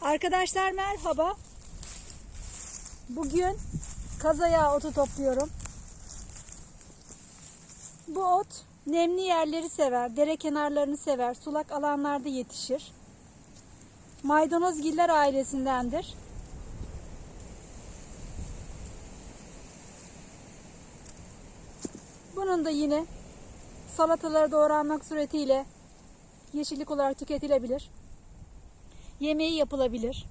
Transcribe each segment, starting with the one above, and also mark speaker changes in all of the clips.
Speaker 1: Arkadaşlar merhaba. Bugün kazaya otu topluyorum. Bu ot nemli yerleri sever, dere kenarlarını sever, sulak alanlarda yetişir. Maydanozgiller ailesindendir. Bunun da yine salatalara doğranmak suretiyle yeşillik olarak tüketilebilir. Yemeği yapılabilir.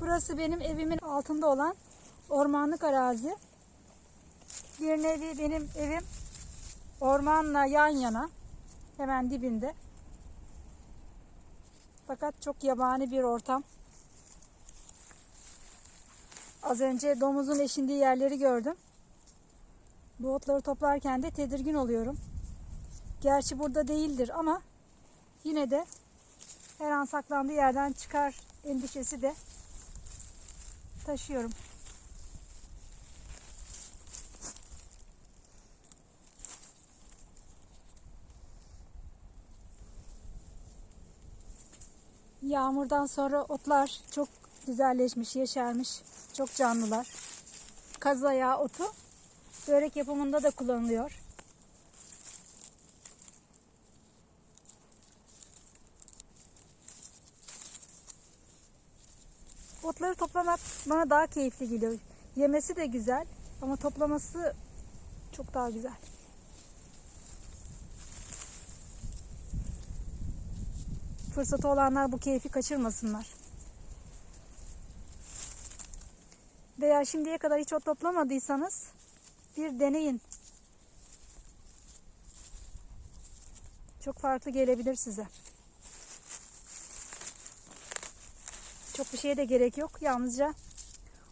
Speaker 1: Burası benim evimin altında olan ormanlık arazi. Bir nevi benim evim ormanla yan yana. Hemen dibinde. Fakat çok yabani bir ortam. Az önce domuzun eşindiği yerleri gördüm. Bu otları toplarken de tedirgin oluyorum. Gerçi burada değildir ama yine de her an saklandığı yerden çıkar endişesi de taşıyorum. Yağmurdan sonra otlar çok güzelleşmiş, yeşermiş. Çok canlılar. Kaz ayağı otu börek yapımında da kullanılıyor. Otları toplamak bana daha keyifli geliyor. Yemesi de güzel ama toplaması çok daha güzel. Fırsatı olanlar bu keyfi kaçırmasınlar. Veya şimdiye kadar hiç ot toplamadıysanız bir deneyin. Çok farklı gelebilir size. Çok bir şeye de gerek yok. Yalnızca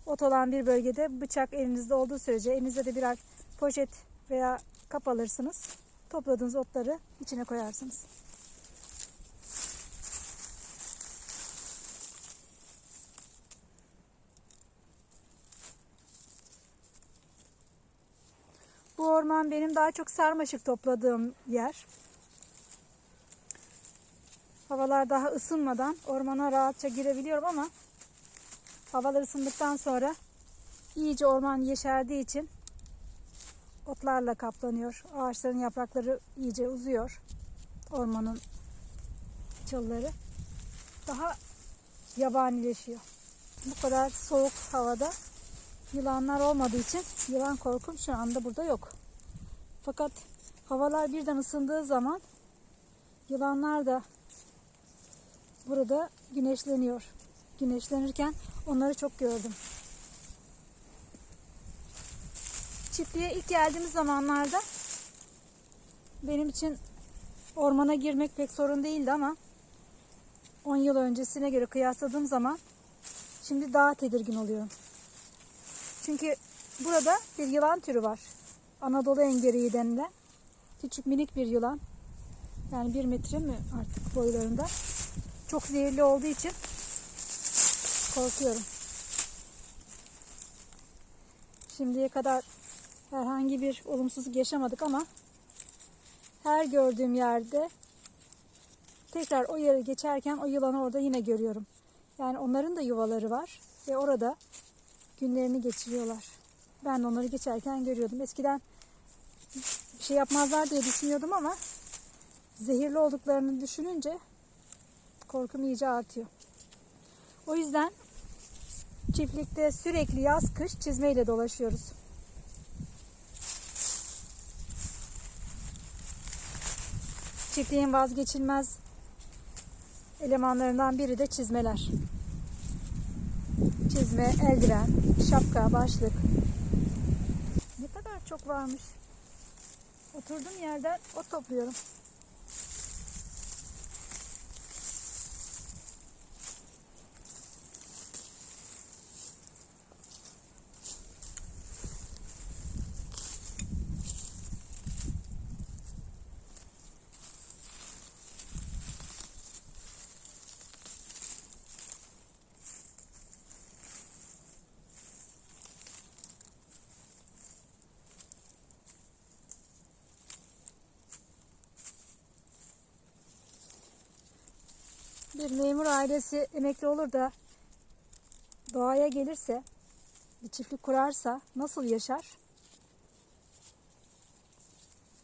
Speaker 1: ot olan bir bölgede bıçak elinizde olduğu sürece elinizde de birer poşet veya kap alırsınız. Topladığınız otları içine koyarsınız. Orman benim daha çok sarmaşık topladığım yer. Havalar daha ısınmadan ormana rahatça girebiliyorum ama havalar ısındıktan sonra iyice orman yeşerdiği için otlarla kaplanıyor. Ağaçların yaprakları iyice uzuyor. Ormanın çalıları daha yabanileşiyor. Bu kadar soğuk havada yılanlar olmadığı için yılan korkum şu anda burada yok. Fakat havalar birden ısındığı zaman yılanlar da burada güneşleniyor. Güneşlenirken onları çok gördüm. Çiftliğe ilk geldiğimiz zamanlarda benim için ormana girmek pek sorun değildi ama 10 yıl öncesine göre kıyasladığım zaman şimdi daha tedirgin oluyorum. Çünkü burada bir yılan türü var. Anadolu engeriği denilen. Küçük minik bir yılan. Yani bir metre mi artık boylarında. Çok zehirli olduğu için korkuyorum. Şimdiye kadar herhangi bir olumsuzluk yaşamadık ama her gördüğüm yerde tekrar o yeri geçerken o yılanı orada yine görüyorum. Yani onların da yuvaları var ve orada günlerini geçiriyorlar. Ben de onları geçerken görüyordum. Eskiden bir şey yapmazlar diye düşünüyordum ama zehirli olduklarını düşününce korkum iyice artıyor. O yüzden çiftlikte sürekli yaz kış çizmeyle dolaşıyoruz. Çiftliğin vazgeçilmez elemanlarından biri de çizmeler. Çizme, eldiven, şapka, başlık. Ne kadar çok varmış. Oturduğum yerden ot topluyorum. Bir memur ailesi emekli olur da doğaya gelirse, bir çiftlik kurarsa nasıl yaşar?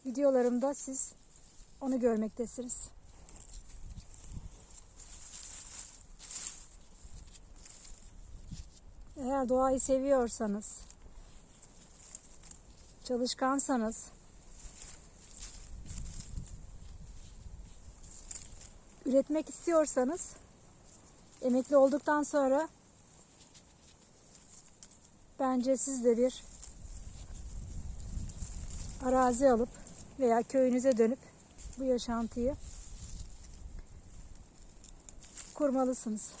Speaker 1: Videolarımda siz onu görmektesiniz. Eğer doğayı seviyorsanız, çalışkansanız, üretmek istiyorsanız, emekli olduktan sonra bence siz de bir arazi alıp veya köyünüze dönüp bu yaşantıyı kurmalısınız.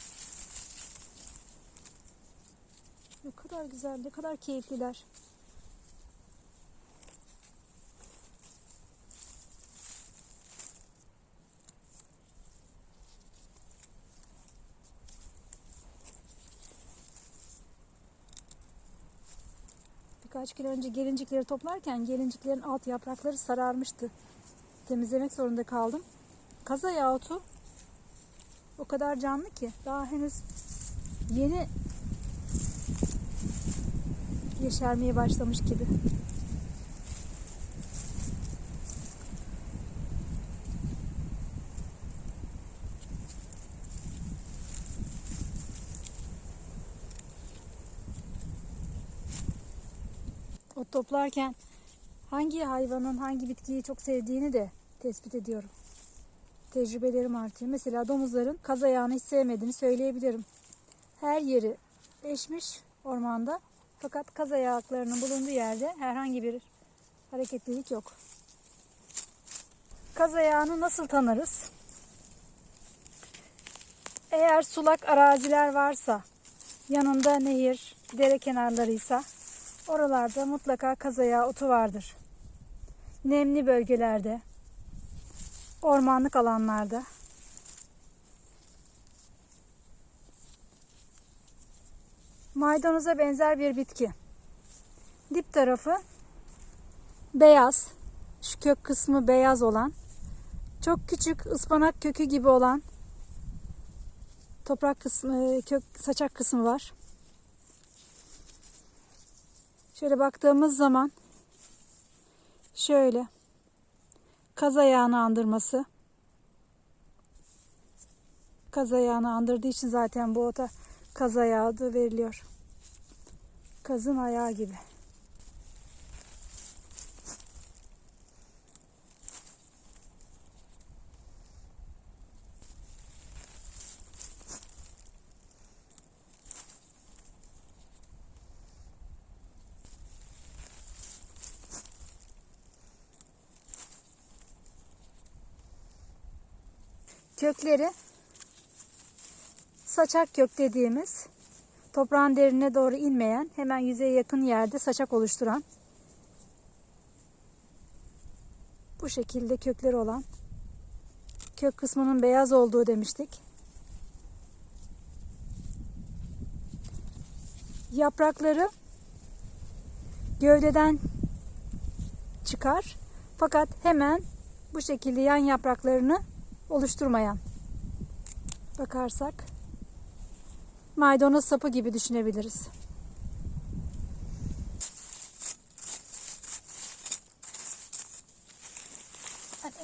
Speaker 1: Ne kadar güzel, ne kadar keyifliler. Birkaç gün önce gelincikleri toplarken gelinciklerin alt yaprakları sararmıştı. Temizlemek zorunda kaldım. Kaza yahutu o kadar canlı ki daha henüz yeni yeşermeye başlamış gibi. O toplarken hangi hayvanın hangi bitkiyi çok sevdiğini de tespit ediyorum. Tecrübelerim artıyor. Mesela domuzların kaz ayağını hiç sevmediğini söyleyebilirim. Her yeri eşmiş ormanda. Fakat kaz ayaklarının bulunduğu yerde herhangi bir hareketlilik yok. Kaz ayağını nasıl tanırız? Eğer sulak araziler varsa, yanında nehir, dere kenarlarıysa oralarda mutlaka kaz ayağı otu vardır. Nemli bölgelerde, ormanlık alanlarda maydanoza benzer bir bitki. Dip tarafı beyaz, şu kök kısmı beyaz olan, çok küçük ıspanak kökü gibi olan toprak kısmı, kök saçak kısmı var. Şöyle baktığımız zaman şöyle kaz ayağını andırması. Kaz ayağını andırdığı için zaten bu ota kaz ayağı adı veriliyor. Kazın ayağı gibi. Kökleri saçak kök dediğimiz toprağın derine doğru inmeyen hemen yüzeye yakın yerde saçak oluşturan bu şekilde kökleri olan kök kısmının beyaz olduğu demiştik. Yaprakları gövdeden çıkar fakat hemen bu şekilde yan yapraklarını oluşturmayan bakarsak maydanoz sapı gibi düşünebiliriz.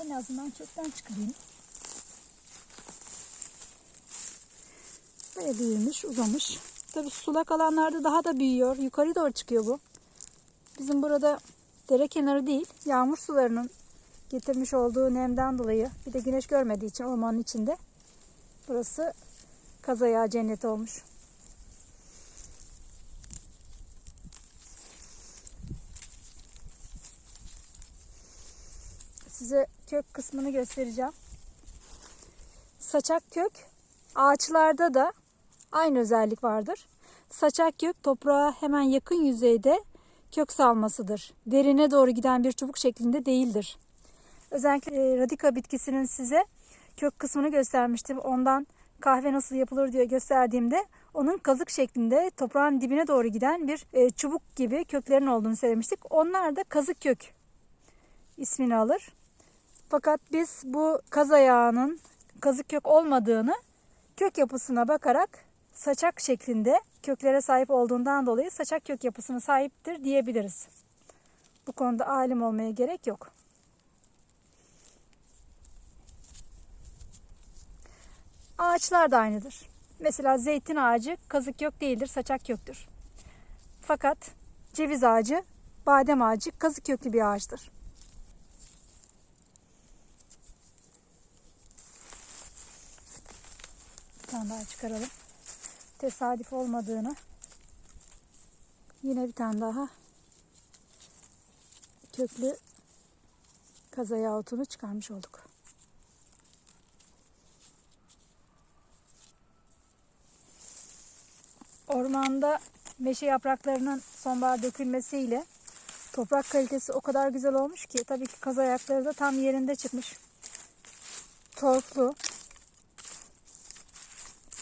Speaker 1: En azından kökten çıkarayım. Böyle büyümüş, uzamış. Tabi sulak alanlarda daha da büyüyor. Yukarı doğru çıkıyor bu. Bizim burada dere kenarı değil, yağmur sularının getirmiş olduğu nemden dolayı bir de güneş görmediği için ormanın içinde burası kazaya cennet olmuş. Size kök kısmını göstereceğim. Saçak kök ağaçlarda da aynı özellik vardır. Saçak kök toprağa hemen yakın yüzeyde kök salmasıdır. Derine doğru giden bir çubuk şeklinde değildir. Özellikle e, radika bitkisinin size kök kısmını göstermiştim. Ondan kahve nasıl yapılır diye gösterdiğimde onun kazık şeklinde toprağın dibine doğru giden bir e, çubuk gibi köklerin olduğunu söylemiştik. Onlar da kazık kök ismini alır. Fakat biz bu kaz ayağının kazık kök olmadığını kök yapısına bakarak saçak şeklinde köklere sahip olduğundan dolayı saçak kök yapısına sahiptir diyebiliriz. Bu konuda alim olmaya gerek yok. Ağaçlar da aynıdır. Mesela zeytin ağacı kazık kök değildir, saçak köktür. Fakat ceviz ağacı, badem ağacı kazık köklü bir ağaçtır. Bir tane daha çıkaralım. Tesadüf olmadığını yine bir tane daha köklü kazaya otunu çıkarmış olduk. Ormanda meşe yapraklarının sonbahar dökülmesiyle toprak kalitesi o kadar güzel olmuş ki tabii ki kaz ayakları da tam yerinde çıkmış. Torklu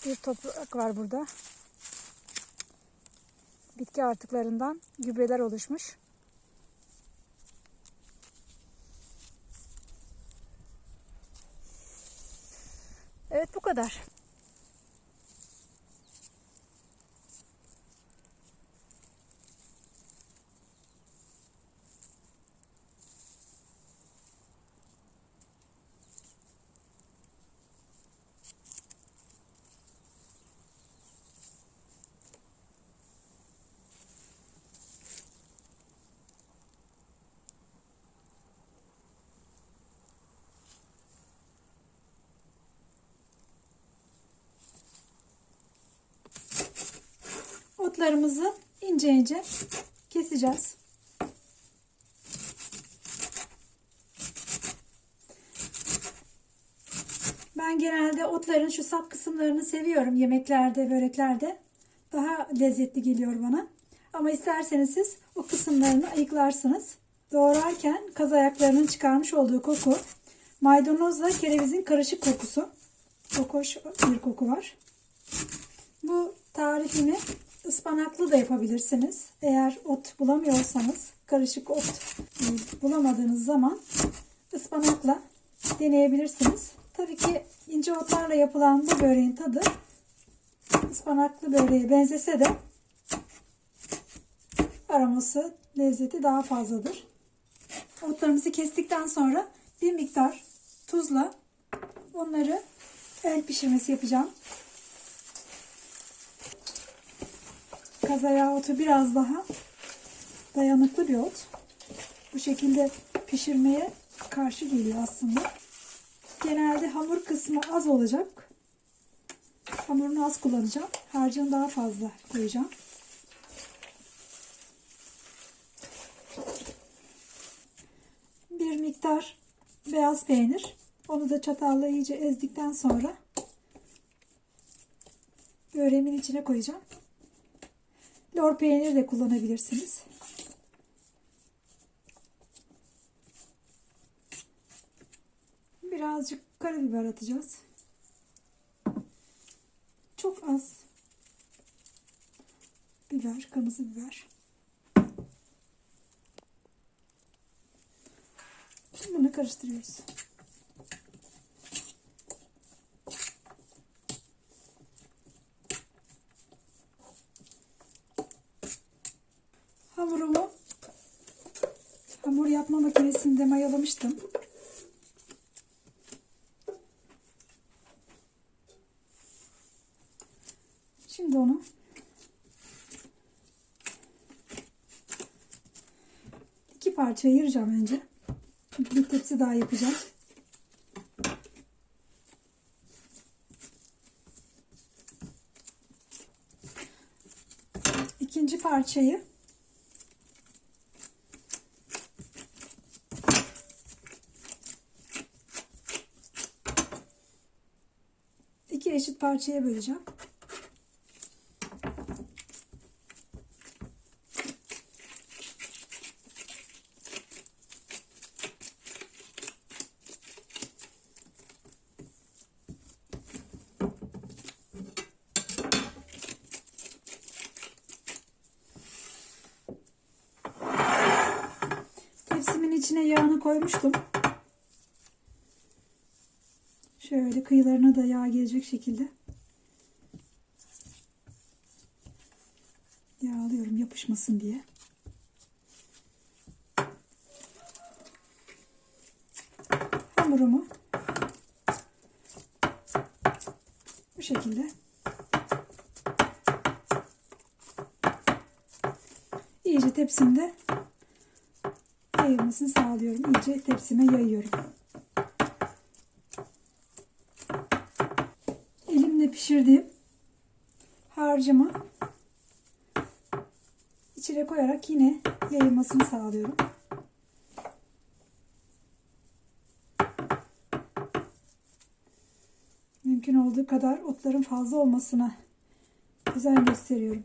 Speaker 1: bir toprak var burada. Bitki artıklarından gübreler oluşmuş. Evet bu kadar. Otlarımızı ince ince keseceğiz. Ben genelde otların şu sap kısımlarını seviyorum yemeklerde, böreklerde. Daha lezzetli geliyor bana. Ama isterseniz siz o kısımlarını ayıklarsınız. Doğrarken kaz ayaklarının çıkarmış olduğu koku, maydanozla kerevizin karışık kokusu. Çok hoş bir koku var. Bu tarifimi ıspanaklı da yapabilirsiniz. Eğer ot bulamıyorsanız, karışık ot bulamadığınız zaman ıspanakla deneyebilirsiniz. Tabii ki ince otlarla yapılan bu böreğin tadı ıspanaklı böreğe benzese de aroması, lezzeti daha fazladır. Otlarımızı kestikten sonra bir miktar tuzla onları el pişirmesi yapacağım. Kazaya otu biraz daha dayanıklı bir ot. Bu şekilde pişirmeye karşı geliyor aslında. Genelde hamur kısmı az olacak. Hamurunu az kullanacağım. Harcını daha fazla koyacağım. Bir miktar beyaz peynir. Onu da çatalla iyice ezdikten sonra böreğimin içine koyacağım. Lor peynir de kullanabilirsiniz. Birazcık karabiber atacağız. Çok az biber, kırmızı biber. Şimdi bunu karıştırıyoruz. Hamurumu hamur yapma makinesinde mayalamıştım. Şimdi onu iki parça ayıracağım önce. Çünkü bir tepsi daha yapacağım. İkinci parçayı iki eşit parçaya böleceğim. Tepsimin içine yağını koymuştum. Şöyle kıyılarına da yağ gelecek şekilde. Yağlıyorum yapışmasın diye. Hamurumu bu şekilde iyice tepsimde yayılmasını sağlıyorum. İyice tepsime yayıyorum. Pişirdiğim harcımı içine koyarak yine yayılmasını sağlıyorum. Mümkün olduğu kadar otların fazla olmasına özen gösteriyorum.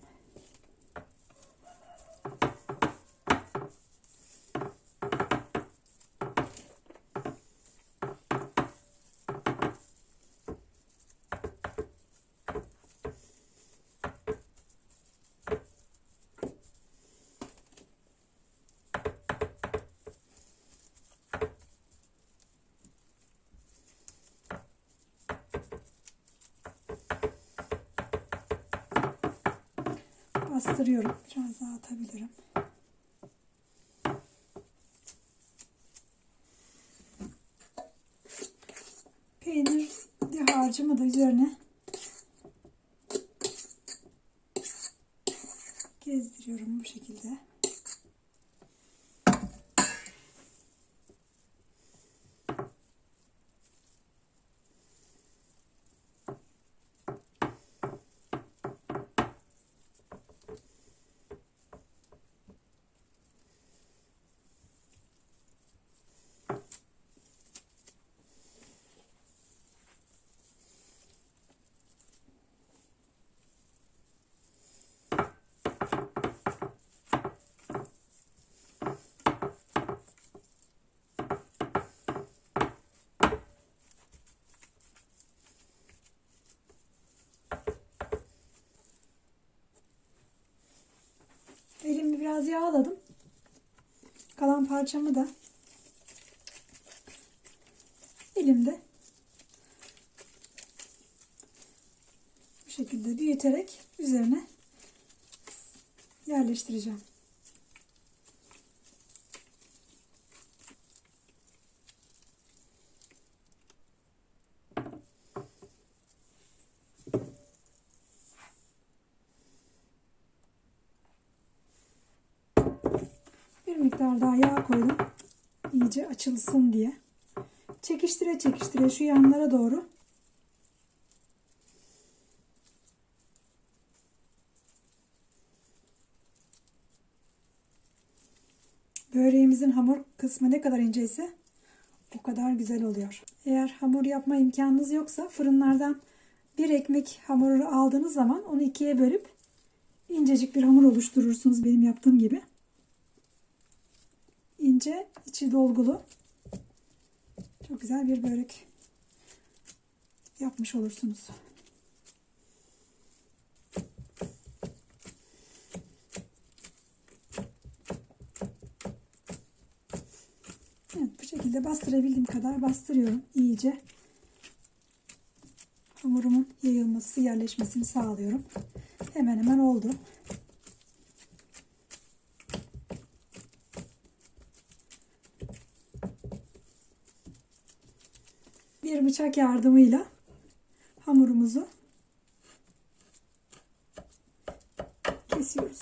Speaker 1: Bastırıyorum. Biraz daha atabilirim. Peynirli harcımı da üzerine gezdiriyorum bu şekilde. Elimi biraz yağladım. Kalan parçamı da elimde bu şekilde büyüterek üzerine yerleştireceğim. Daha yağ koydum. İyice açılsın diye. Çekiştire çekiştire şu yanlara doğru Böreğimizin hamur kısmı ne kadar inceyse o kadar güzel oluyor. Eğer hamur yapma imkanınız yoksa fırınlardan bir ekmek hamuru aldığınız zaman onu ikiye bölüp incecik bir hamur oluşturursunuz benim yaptığım gibi. İnce, içi dolgulu. Çok güzel bir börek yapmış olursunuz. Evet, bu şekilde bastırabildiğim kadar bastırıyorum iyice. Hamurumun yayılması, yerleşmesini sağlıyorum. Hemen hemen oldu. Bir bıçak yardımıyla hamurumuzu kesiyoruz.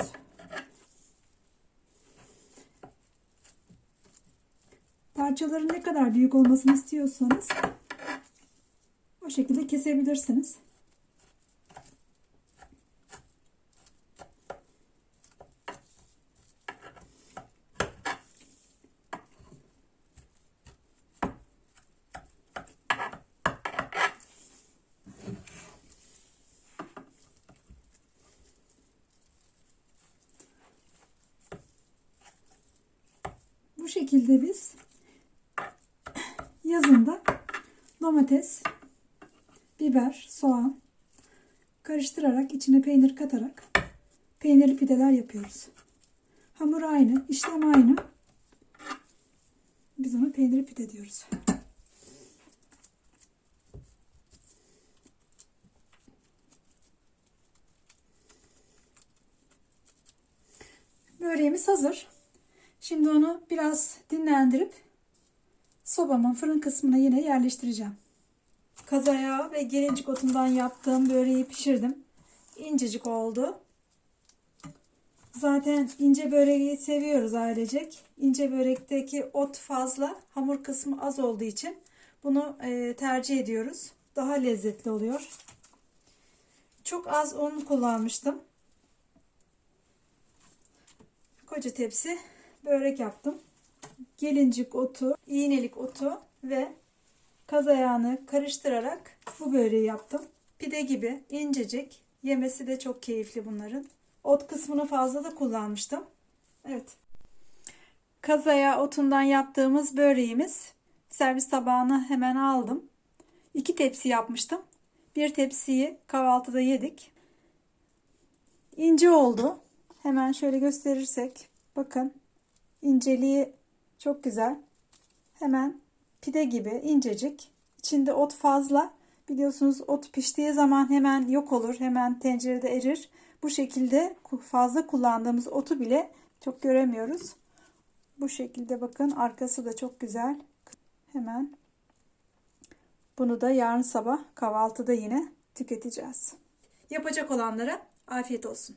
Speaker 1: Parçaların ne kadar büyük olmasını istiyorsanız o şekilde kesebilirsiniz. Şekilde biz yazında domates, biber, soğan karıştırarak içine peynir katarak peynirli pideler yapıyoruz. Hamur aynı, işlem aynı. Biz ona peynirli pide diyoruz. Böreğimiz hazır. Dinlendirip sobamın fırın kısmına yine yerleştireceğim. Kazaya ve gelincik otundan yaptığım böreği pişirdim. İncecik oldu. Zaten ince böreği seviyoruz ailecek. İnce börekteki ot fazla, hamur kısmı az olduğu için bunu e, tercih ediyoruz. Daha lezzetli oluyor. Çok az un kullanmıştım. Koca tepsi börek yaptım. Gelincik otu, iğnelik otu ve kaz ayağını karıştırarak bu böreği yaptım. Pide gibi incecik. Yemesi de çok keyifli bunların. Ot kısmını fazla da kullanmıştım. Evet. Kaz ayağı otundan yaptığımız böreğimiz. Servis tabağını hemen aldım. İki tepsi yapmıştım. Bir tepsiyi kahvaltıda yedik. İnce oldu. Hemen şöyle gösterirsek. Bakın. inceliği çok güzel. Hemen pide gibi incecik. İçinde ot fazla. Biliyorsunuz ot piştiği zaman hemen yok olur. Hemen tencerede erir. Bu şekilde fazla kullandığımız otu bile çok göremiyoruz. Bu şekilde bakın arkası da çok güzel. Hemen bunu da yarın sabah kahvaltıda yine tüketeceğiz. Yapacak olanlara afiyet olsun.